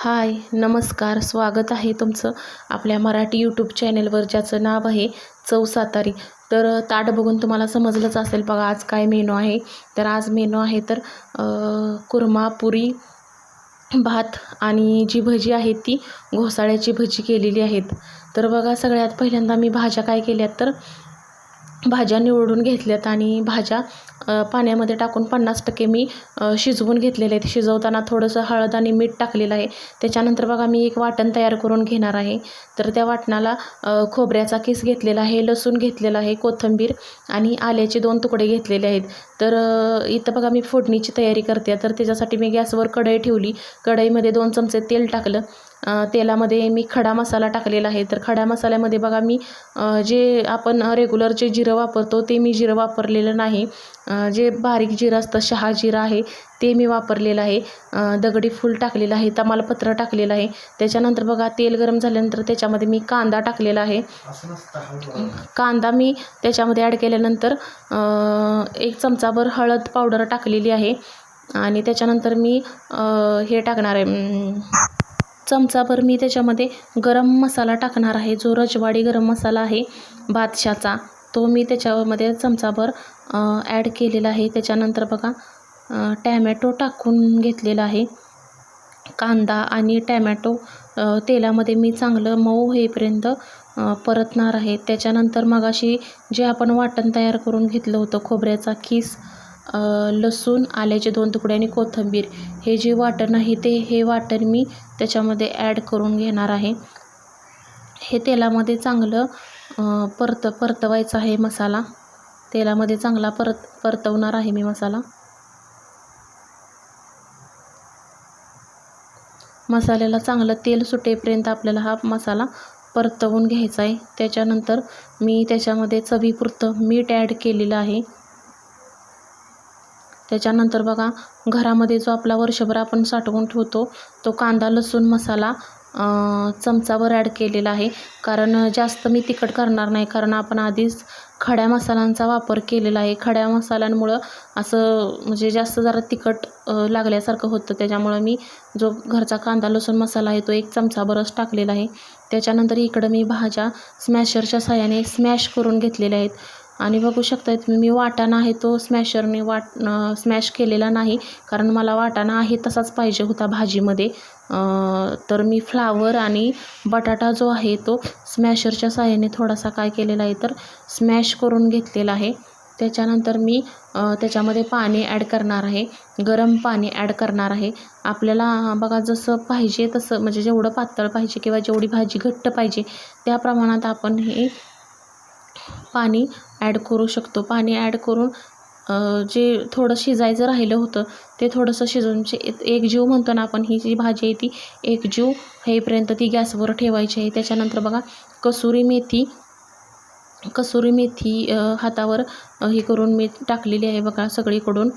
हाय नमस्कार स्वागत आहे तुमचं आपल्या मराठी यूट्यूब चॅनेलवर ज्याचं नाव आहे चव सातारी. तर ताट बघून तुम्हाला समजलंच असेल बघा आज काय मेनू आहे. तर आज मेनू आहे तर कुर्मा पुरी भात आणि जी भजी आहे ती घोसाळ्याची भजी केलेली आहेत. तर बघा सगळ्यात पहिल्यांदा मी भाज्या काय केल्यात तर भाज्या निवडून घेतल्यात आणि भाज्या पाण्यामध्ये टाकून पन्नास टक्के मी शिजवून घेतलेले आहेत. शिजवताना थोडंसं हळद आणि मीठ टाकलेलं आहे. त्याच्यानंतर बघा मी एक वाटण तयार करून घेणार आहे. तर त्या वाटणाला खोबऱ्याचा किस घेतलेला आहे लसूण घेतलेला आहे कोथिंबीर आणि आल्याचे दोन तुकडे घेतलेले आहेत. तर इथं बघा मी फोडणीची तयारी करते. तर त्याच्यासाठी मी गॅसवर कढई ठेवली. कढईमध्ये दोन चमचे तेल टाकलं. तेलामध्ये मी खडा मसाला टाकलेला आहे. तर खड्या मसाल्यामध्ये बघा मी जे आपण रेग्युलर जे जिरं वापरतो ते मी जिरं वापरलेलं नाही. जे बारीक जिरं असतं शहा जिरं आहे ते मी वापरलेलं आहे. दगडी फूल टाकलेलं आहे तमालपत्र टाकलेलं आहे. त्याच्यानंतर बघा तेल गरम झाल्यानंतर त्याच्यामध्ये मी कांदा टाकलेला आहे. कांदा मी त्याच्यामध्ये ॲड केल्यानंतर एक चमचाभर हळद पावडर टाकलेली आहे. आणि त्याच्यानंतर मी हे टाकणार आहे चमचाभर मी त्याच्यामध्ये गरम मसाला टाकणार आहे. जो रजवाडी गरम मसाला आहे बादशाचा तो मी त्याच्यामध्ये चमचाभर ॲड केलेला आहे. त्याच्यानंतर बघा टॅमॅटो टाकून घेतलेला आहे. कांदा आणि टॅमॅटो तेलामध्ये मी चांगलं मऊ होईपर्यंत परतणार आहे. त्याच्यानंतर मगाशी जे आपण वाटण तयार करून घेतलं होतं खोबऱ्याचा खीस लसूण आल्याचे दोन तुकडे आणि कोथिंबीर. हे जे वाटण आहे ते हे वाटण मी त्याच्यामध्ये ॲड करून घेणार आहे. हे तेलामध्ये चांगलं परत परतवायचं आहे मसाला. तेलामध्ये चांगला परत परतवणार आहे मी मसाला. मसाल्याला चांगलं तेल सुटेपर्यंत आपल्याला हा मसाला परतवून घ्यायचा आहे. त्याच्यानंतर मी त्याच्यामध्ये चवीपुरतं मीठ ॲड केलेलं आहे. त्याच्यानंतर बघा घरामध्ये जो आपला वर्षभर आपण साठवून ठेवतो तो कांदा लसूण मसाला चमचावर ॲड केलेला आहे. कारण जास्त मी तिखट करणार नाही कारण आपण आधीच खड्या मसाल्यांचा वापर केलेला आहे. खड्या मसाल्यांमुळं असं म्हणजे जास्त जरा तिखट लागल्यासारखं होतं. त्याच्यामुळं मी जो घरचा कांदा लसूण मसाला आहे तो एक चमचाभरच टाकलेला आहे. त्याच्यानंतर इकडं मी भाज्या स्मॅशरच्या साह्याने स्मॅश करून घेतलेल्या आहेत. आणि बघू शकता तुम्ही मी वाटाणा आहे तो स्मॅशरने वाट स्मॅश केलेला नाही. कारण मला वाटाणा आहे तसाच पाहिजे होता भाजीमध्ये. तर मी फ्लावर आणि बटाटा जो आहे तो स्मॅशरच्या साहाय्याने थोडासा काय केलेला आहे तर स्मॅश करून घेतलेला आहे. त्याच्यानंतर मी त्याच्यामध्ये पाणी ॲड करणार आहे. गरम पाणी ॲड करणार आहे. आपल्याला बघा जसं पाहिजे तसं म्हणजे जेवढं पातळ पाहिजे किंवा जेवढी भाजी घट्ट पाहिजे त्या प्रमाणात आपण हे पाणी ॲड करू शकतो. पाणी ॲड करून जे थोडं शिजायचं राहिलं होतं ते थोडंसं शिजवून एक जीव म्हणतो ना आपण ही जी भाजी आहे ती एक जीव हेपर्यंत ती गॅसवर ठेवायची आहे. त्याच्यानंतर बघा कसुरी मेथी कसुरी मेथी हातावर हे करून मी टाकलेली आहे बघा सगळीकडून.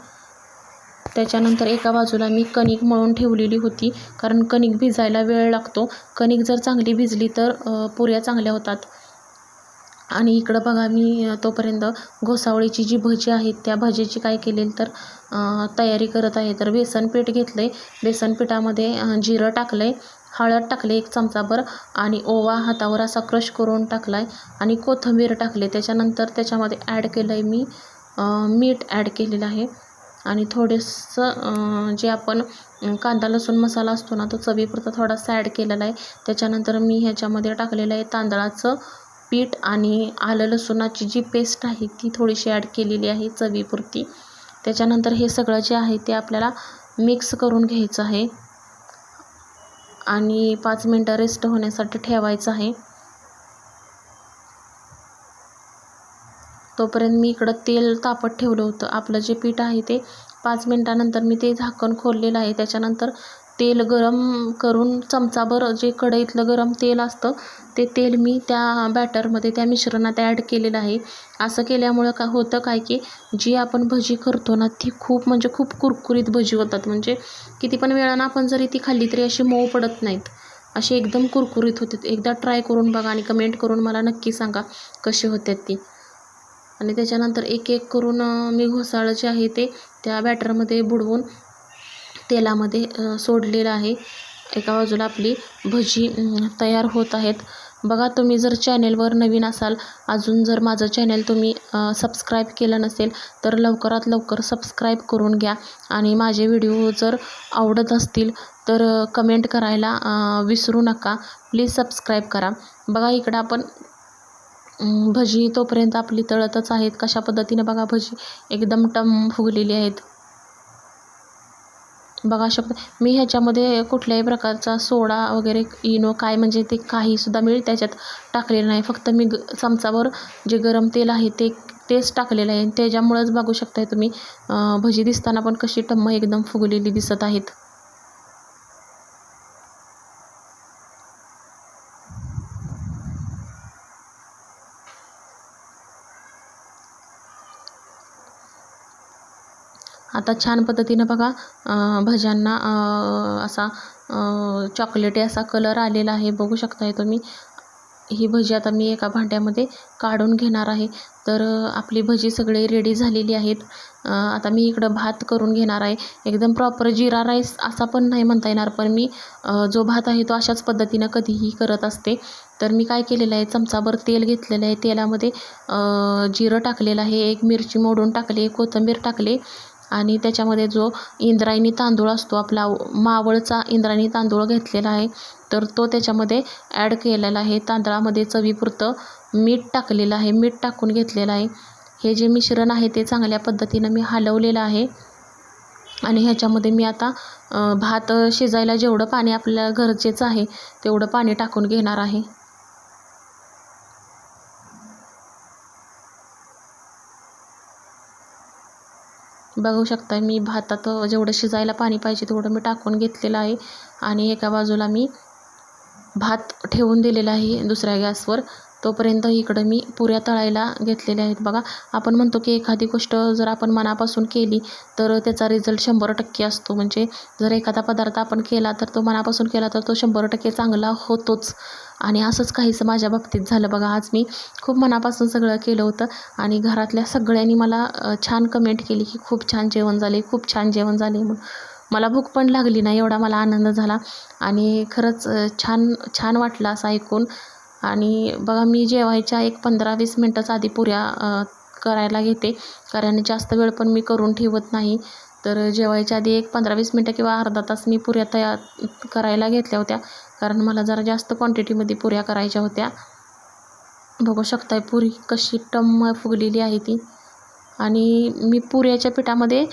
त्याच्यानंतर एका बाजूला मी कणिक मळून ठेवलेली होती कारण कणिक भिजायला वेळ लागतो. कणिक जर चांगली भिजली तर पुऱ्या चांगल्या होतात. आणि इकडं बघा मी तोपर्यंत घोसावळीची जी भजी आहेत त्या भजीची काय केलेली तर तयारी करत आहे. तर बेसन पीठ घेतलं आहे बेसन पिठामध्ये जिरं टाकलं आहे हळद टाकले एक चमचाभर आणि ओवा हातावर असा क्रश करून टाकला आहे आणि कोथिंबीर टाकले त्याच्यानंतर त्याच्यामध्ये ॲड केलं आहे मी मीठ ॲड केलेलं आहे आणि थोडंसं जे आपण कांदा लसूण मसाला असतो ना तो चवीपुरता थोडासा ॲड केलेला आहे. त्याच्यानंतर मी ह्याच्यामध्ये टाकलेलं आहे तांदळाचं पीठ आणि आलं लसूणाची जी पेस्ट आहे ती थोडीशी ॲड केलेली आहे चवीपुरती. त्याच्यानंतर हे सगळं जे आहे ते आपल्याला मिक्स करून घ्यायचं आहे. आणि पाच मिनटं रेस्ट होण्यासाठी ठेवायचं आहे. तोपर्यंत मी इकडं तेल तापत ठेवलं होतं. आपलं जे पीठ आहे ते पाच मिनटानंतर मी ते झाकण खोललेलं आहे. त्याच्यानंतर तेल गरम करून चमचाभर जे कढईतलं गरम तेल असतं ते तेल मी त्या बॅटरमध्ये त्या मिश्रणात ॲड केलेलं आहे. असं केल्यामुळं का होतं काय की जी आपण भजी करतो ना ती खूप म्हणजे खूप कुरकुरीत भजी होतात. म्हणजे किती पण वेळानं आपण जरी ती खाल्ली तरी अशी मऊ पडत नाहीत. अशी एकदम कुरकुरीत होते. एकदा ट्राय करून बघा आणि कमेंट करून मला नक्की सांगा कशी होतात ती. आणि त्याच्यानंतर एक एक करून मी घोसाळं जे आहे ते त्या बॅटरमध्ये बुडवून तेलामध्ये सोडलेलं आहे. एका बाजूला आपली भजी तयार होत आहेत. बघा तुम्ही जर चॅनेलवर नवीन असाल अजून जर माझं चॅनेल तुम्ही सबस्क्राईब केलं नसेल तर लवकरात लवकर सबस्क्राईब करून घ्या. आणि माझे व्हिडिओ जर आवडत असतील तर कमेंट करायला विसरू नका. प्लीज सबस्क्राईब करा. बघा इकडं आपण भजी तोपर्यंत आपली तळतच आहेत. कशा पद्धतीने बघा भजी एकदम टम फुगलेली आहेत. बघा शकता मी ह्याच्यामध्ये कुठल्याही प्रकारचा सोडा वगैरे इनो काय म्हणजे ते काहीसुद्धा मी त्याच्यात टाकलेलं नाही. फक्त मी ग चमचावर जे गरम तेल आहे ते तेच टाकलेलं आहे. त्याच्यामुळंच बघू शकताय तुम्ही भजी दिसताना पण कशी टम्म एकदम फुगलेली दिसत आहेत. आता छान पद्धतीनं बघा भज्यांना असा चॉकलेटी असा कलर आलेला आहे. बघू शकताय तुम्ही. ही भजी आता मी एका भांड्यामध्ये काढून घेणार आहे. तर आपली भजी सगळी रेडी झालेली आहेत. आता मी इकडं भात करून घेणार आहे. एकदम प्रॉपर जिरा राईस असा पण नाही म्हणता येणार पण मी जो भात आहे तो अशाच पद्धतीनं कधीही करत असते. तर मी काय केलेलं आहे चमचाभर तेल घेतलेलं आहे. तेलामध्ये जिरं टाकलेलं आहे. एक मिरची मोडून टाकली कोथिंबीर टाकली. आणि त्याच्यामध्ये जो इंद्रायणी तांदूळ असतो आपला मावळचा इंद्रायणी तांदूळ घेतलेला आहे तर तो त्याच्यामध्ये ॲड केलेला आहे. तांदळामध्ये चवीपुरतं मीठ टाकलेलं आहे. मीठ टाकून घेतलेलं आहे. हे जे मिश्रण आहे ते चांगल्या पद्धतीनं मी हलवलेलं आहे. आणि ह्याच्यामध्ये मी आता भात शिजायला जेवढं पाणी आपल्याला गरजेचं आहे तेवढं पाणी टाकून घेणार आहे. बघू शकता मी भातात जेवढं शिजायला पाणी पाहिजे तेवढं मी टाकून घेतलेलं आहे. आणि एका बाजूला मी भात ठेवून दिलेला आहे दुसऱ्या गॅसवर. तोपर्यंत इकडं मी पुऱ्या तळायला घेतलेल्या आहेत. बघा आपण म्हणतो की एखादी गोष्ट जर आपण मनापासून केली तर त्याचा रिझल्ट शंभर टक्के असतो. म्हणजे जर एखादा पदार्थ आपण केला तर तो मनापासून केला तर तो शंभर टक्के चांगला होतोच. आणि असंच काहीसं माझ्या बाबतीत झालं. बघा आज मी खूप मनापासून सगळं केलं होतं आणि घरातल्या सगळ्यांनी मला छान कमेंट केली की खूप छान जेवण झाले खूप छान जेवण झाले म्हणून. मला भूक पण लागली नाही एवढा मला आनंद झाला. आणि खरंच छान छान वाटलं असं ऐकून. आणि बघा मी जेवायच्या एक पंधरा वीस मिनटंच आधी पुऱ्या करायला घेते. कारण जास्त वेळ पण मी करून ठेवत नाही. तर जेवायच्या आधी एक पंधरा वीस मिनटं किंवा अर्धा तास मी पुऱ्या तयार करायला घेतल्या होत्या. कारण मला जरा जास्त क्वांटिटीमध्ये पुऱ्या करायच्या होत्या. बघू शकताय पुरी कशी टम्म फुगलेली आहे ती. आणि मी पुऱ्याच्या पिठामध्ये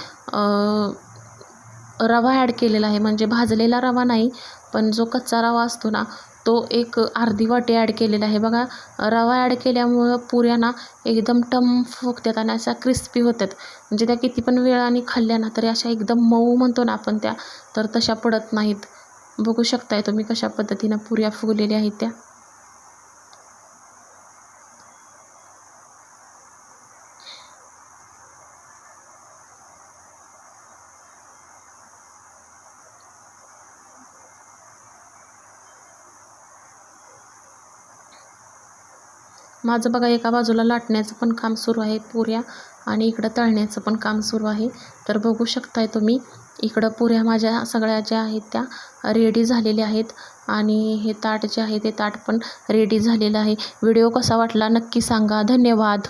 रवा ॲड केलेला आहे. म्हणजे भाजलेला रवा नाही पण जो कच्चा रवा असतो ना तो एक अर्धी वाटी ॲड केलेला आहे. बघा रवा ॲड केल्यामुळं पुऱ्या ना एकदम टम फुगतात आणि अशा क्रिस्पी होतात. म्हणजे त्या किती पण वेळ आणि खाल्ल्या ना तरी अशा एकदम मऊ म्हणतो ना आपण त्या तर तशा पडत नाहीत. बघू शकताय तुम्ही कशा पद्धतीनं पुऱ्या फुगलेल्या आहेत त्या. माझं बघा एका बाजूला लाटण्याचं पण काम सुरू आहे पुऱ्या आणि इकडं तळण्याचं पण काम सुरू आहे. तर बघू शकताय तुम्ही इकडं पुऱ्या माझ्या सगळ्या ज्या आहेत त्या रेडी झालेल्या आहेत आणि हे ताट जे आहे ते ताट पण रेडी झालेलं आहे. व्हिडिओ कसा वाटला नक्की सांगा. धन्यवाद.